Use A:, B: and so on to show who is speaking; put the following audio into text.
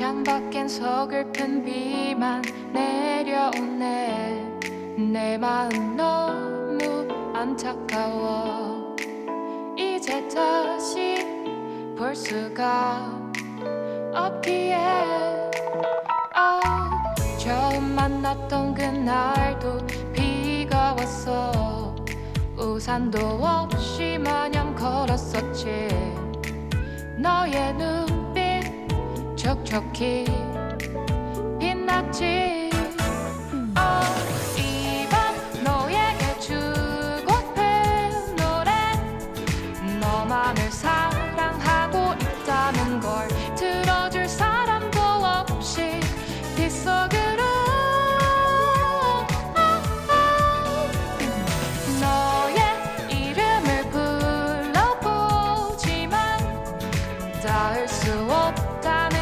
A: 창밖엔 서글픈 비만 내려오네. 내 마음 너무 안타까워. 이제 다시 볼 수가 없기에. 아, 처음 만났던 그날도 비가 왔어. 우산도 없이 마냥 걸었었지. 너의 눈빛 촉촉히 빛났지. 어, 이밤 너에게 주고픈 노래. 너만을 사랑하고 있다는 걸 들어줄 사람도 없이 빗속으로. 너의 이름을 불러보지만 닿을 수 없다는